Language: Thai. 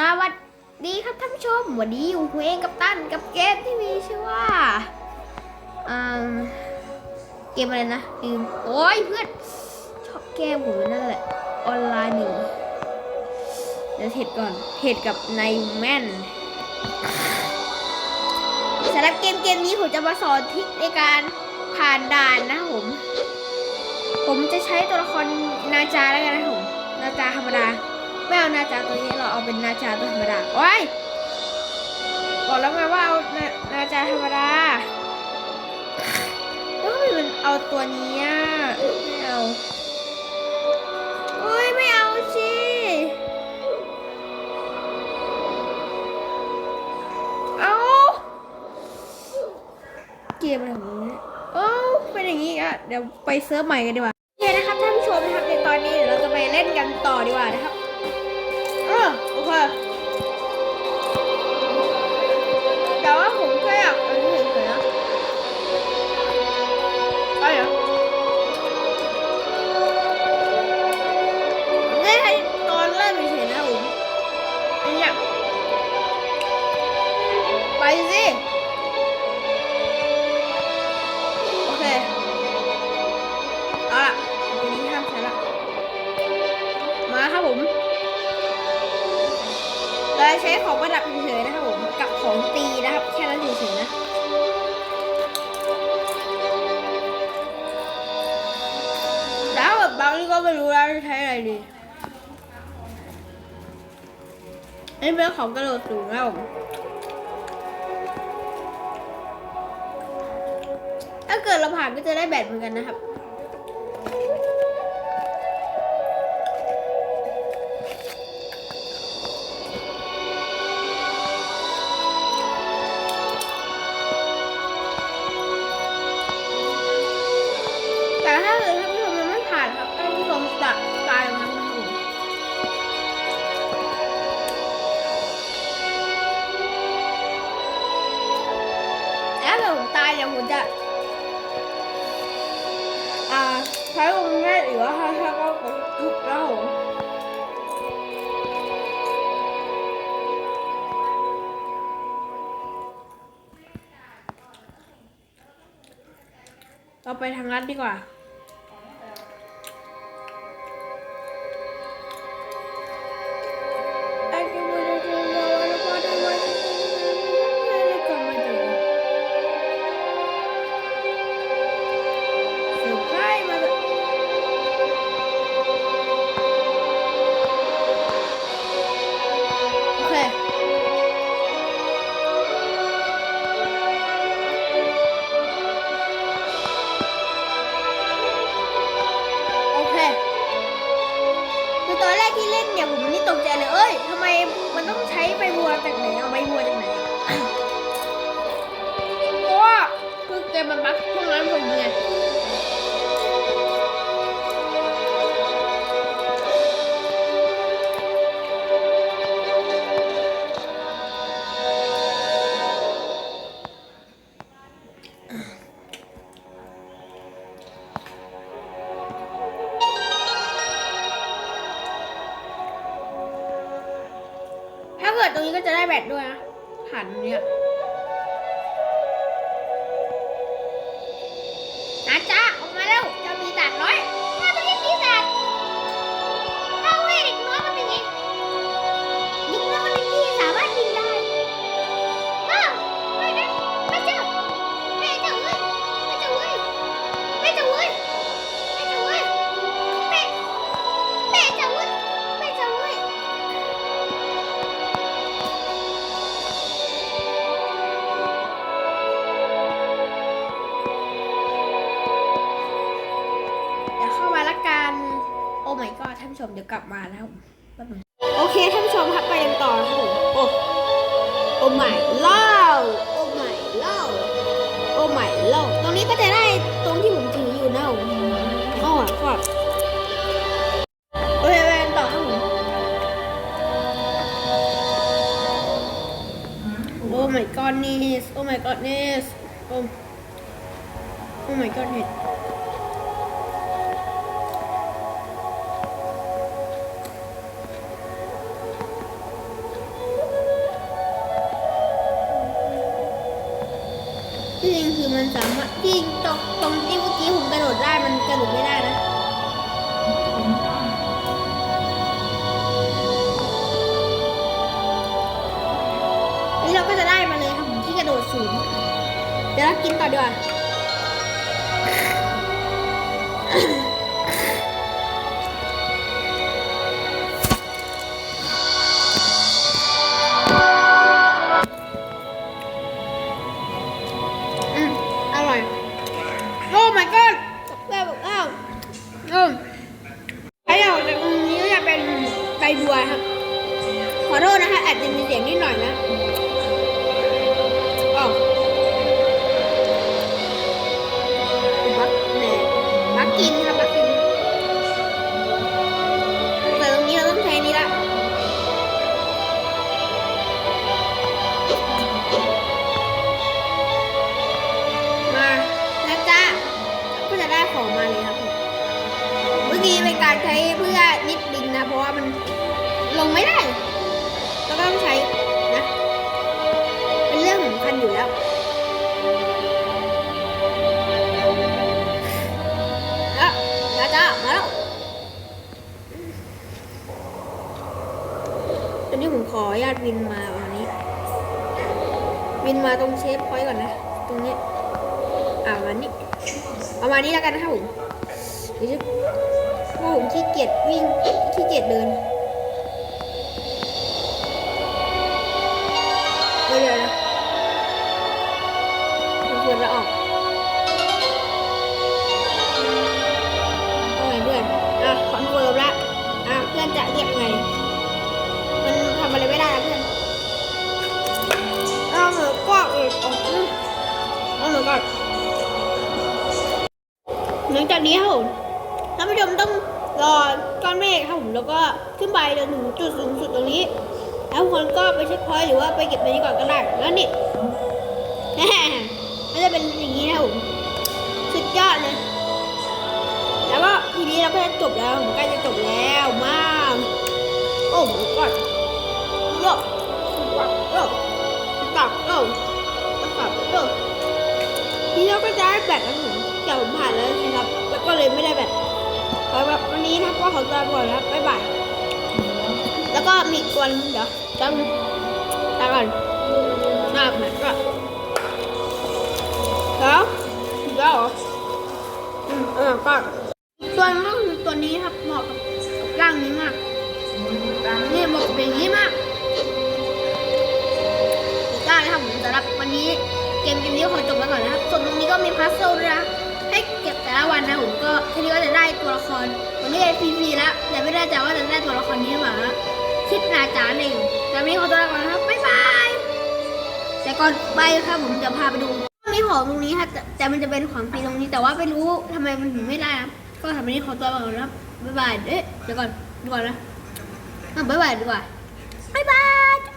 สวัสดีครับท่านผู้ชม วันนี้อยู่คุยเองกับตั้นกับเกมที่มีชื่อว่าเกมอะไรนะลืมโอ้ยเพื่อนชอบแก้ผมนั่นแหละ ออนไลน์หนึ่งเดี๋ยวเทรดก่อนเทรดกับนายแมนสำหรับเกมเกมนี้ผมจะมาสอนทิคในการผ่านด่านนะผม ผมจะใช้ตัวละครนาจาแล้วกันนะผมนาจาธรรมดา ไม่เอานาจาตัวนี้เราเอาเป็นนาจาตัวธรรมดาโอ้ยบอกแล้วไงว่าเอานานาจาธรรมดาแล้วทำไมมันเอาตัวนี้อะไม่เอาโอ้ยไม่เอาสิเอาเกมอะไรของมันเนี่ยเอ้าเป็นอย่างนี้อะเดี๋ยวไปเซิร์ฟใหม่กันดีกว่า สิ โอเคเอาล่ะทีนี้ห้ามใช้ละ มาครับผมเราจะใช้ของประดับเฉยๆนะครับผม กับของตีนะครับ แค่นั้นเฉยๆนะแล้วแบบบางทีก็ไม่รู้แล้วจะใช้อะไรดีอันนี้เป็นของกระโดดสูงแล้วผม เกิดเราผ่านก็จะได้แบตเหมือนกันนะครับ แต่ถ้าเกิดท่านผู้ชมยังไม่ผ่านครับท่านผู้ชมจะตายมันครับผมแล้วถ้าผมตายเดี๋ยวผมจะ อ่าใช้วงเงินหรือว่าถ้าถ้าก็กดทุกแล้วเราไปทางลัดดีกว่า ตกใจเลยเอ้ยทำไมมันต้องใช้ใบบัวจากไหนเอาใบบัวจากไหนเพราะว่าคือเกมมันบั๊กพวกนั้นผมไง เกิดตรงนี้ก็จะได้แบตด้วยนะหันเนี่ย มเดี๋ยวกลับมาแล้วแป๊บนึงโอเคท่านผู้ชมครับไปกันต่อครับผมโอ้โอ้ my lord โอ้ my lord โอ้ my lord ตรงนี้ก็จะได้ตรงที่ผมถืออยู่นะผมโอ้ my god โอเคไปกันต่อครับผมโอ้ my godness โอ้ my godness โอ้โอ้ ที่จริงคือมันสามารถที่ตรงตรงที่เมื่อกี้ผมกระโดดได้มันกระโดดไม่ได้นะนี่เราก็จะได้มาเลยครับที่กระโดดสูงเดี๋ยวเรากินต่อดีกว่า my god ของมาเลยครับ เมื่อกี้เป็นการใช้เพื่อนิดบินนะ เพราะว่ามันลงไม่ได้ ก็ต้องใช้นะ เป็นเรื่องสำคัญอยู่แล้วแล้วมาจ้ามาแล้วตอนนี้ผมขอญาตบินมาวันนี้บินมาตรงเชฟพอยต์ก่อนนะ ตรงนี้ อ่าวันนี้ เอามาณนี้แล้วกันนะครับผมเดี๋ยวจะเพราะผมขี้เกียจวิ่งขี้เกียจเดินเดี๋ยวเดี๋ยวนะมันควรจะออกเอาไงเพื่อนอะคอนเฟิร์มละอะเพื่อนจะเรียกไง มันทำอะไรไม่ได้แล้วเพื่อนเอาเหอะก็เออออกอืมเอาเหอะก่อนห ลังจากนี้ครับผมท่านผู้ชมต้องรอก้อนเมฆครับผมแล้วก็ขึ้นไปจนถึงจุดสูงสุดตรงนี้ แล้วคนก็ไปเช็คพอยต์หรือว่าไปเก็บในนี้ก่อนก็ได้แล้วนี่มันจะเป็นอย่างนี้นะครับผมสุดยอดเลยแล้วก็ทีนี้เราก็จะจบแล้วผมใกล้จะจบแล้วมากโอ้โหก่อนโลกโลกตับโลกตับโลกทีนี้เราก็จะแบตนะผม แต่ผมผ่านแล้วนะครับ แล้วก็เลยไม่ได้แบตสำหรับวันนี้นะก็ขอตัวก่อนนะบ๊ายบาย แล้วก็มีกตัวนเดี๋ยวจำตาก่อนหน้าแบตก็แล้วอีกแล้วเออืมเออก็ตัวนึงก็คือตัวนี้ครับเหมาะกับร่างนี้มากนี่เหมาะกับอย่างนี้มากได้ครับผมสำหรับวันนี้เกมเกมนี้ขอจบแล้วก่อนนะครับ ส่วนตรงนี้ก็มีพัซเซิลด้วยนะ ให้เก็บแต่ละวันนะผมก็ค่นี้ก็จะได้ตัวละครวันนี้ได้ฟรีๆแล้วแต่ไม่แน่ใจว่าจะได้ตัวละครนี้หรือเปล่าคิดนาจานเองแต่วันนี้ขอตัวลาก่อนนะครับบ๊ายบายแต่ก่อนไปครับผมจะพาไปดูมีของตรงนี้ครับแต่แต่มันจะเป็นของฟรีตรงนี้ แต่ว่าไม่รู้ทำไมมันถึงไม่ได้ครับก็ทำวันนี้ขอตัวลาก่อนนะครับบ๊ายบายเอ๊ะเดี๋ยวก่อนดูก่อนนะบ๊ายบายดีกว่าบ๊ายบาย